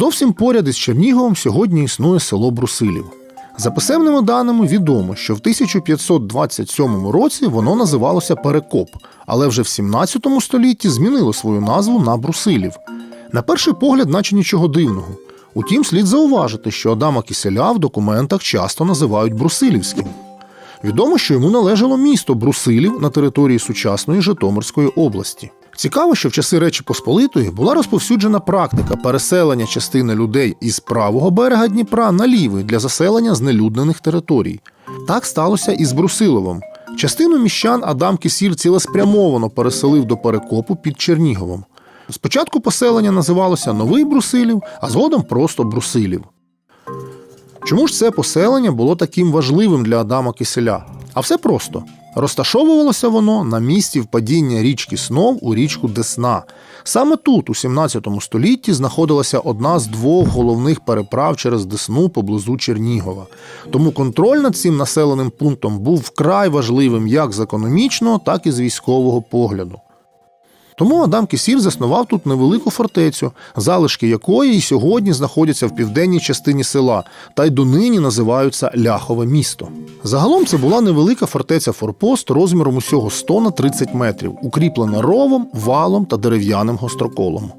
Зовсім поряд із Черніговом сьогодні існує село Брусилів. За писемними даними відомо, що в 1527 році воно називалося Перекоп, але вже в 17 столітті змінило свою назву на Брусилів. На перший погляд, наче нічого дивного. Утім, слід зауважити, що Адама Киселя в документах часто називають Брусилівським. Відомо, що йому належало місто Брусилів на території сучасної Житомирської області. Цікаво, що в часи Речі Посполитої була розповсюджена практика переселення частини людей із правого берега Дніпра на лівий для заселення знелюднених територій. Так сталося і з Брусиловом. Частину міщан Адам Кисіль цілеспрямовано переселив до перекопу під Черніговом. Спочатку поселення називалося Новий Брусилів, а згодом просто Брусилів. Чому ж це поселення було таким важливим для Адама Киселя? А все просто. Розташовувалося воно на місці впадіння річки Снов у річку Десна. Саме тут, у 17 столітті, знаходилася одна з двох головних переправ через Десну поблизу Чернігова. Тому контроль над цим населеним пунктом був вкрай важливим як з економічного, так і з військового погляду. Тому Адам Кісіль заснував тут невелику фортецю, залишки якої і сьогодні знаходяться в південній частині села, та й донині називаються Ляхове місто. Загалом це була невелика фортеця форпост розміром усього 100 на 30 метрів, укріплена ровом, валом та дерев'яним гостроколом.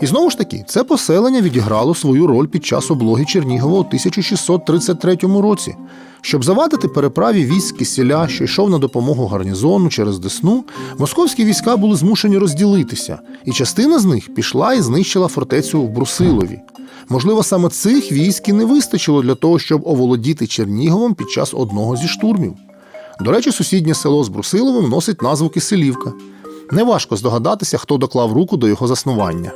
І знову ж таки, це поселення відіграло свою роль під час облоги Чернігова у 1633 році. Щоб завадити переправі військ Кисіля, що йшов на допомогу гарнізону через Десну, московські війська були змушені розділитися, і частина з них пішла і знищила фортецю в Брусилові. Можливо, саме цих військ і не вистачило для того, щоб оволодіти Черніговом під час одного зі штурмів. До речі, сусіднє село з Брусиловим носить назву Киселівка. Неважко здогадатися, хто доклав руку до його заснування.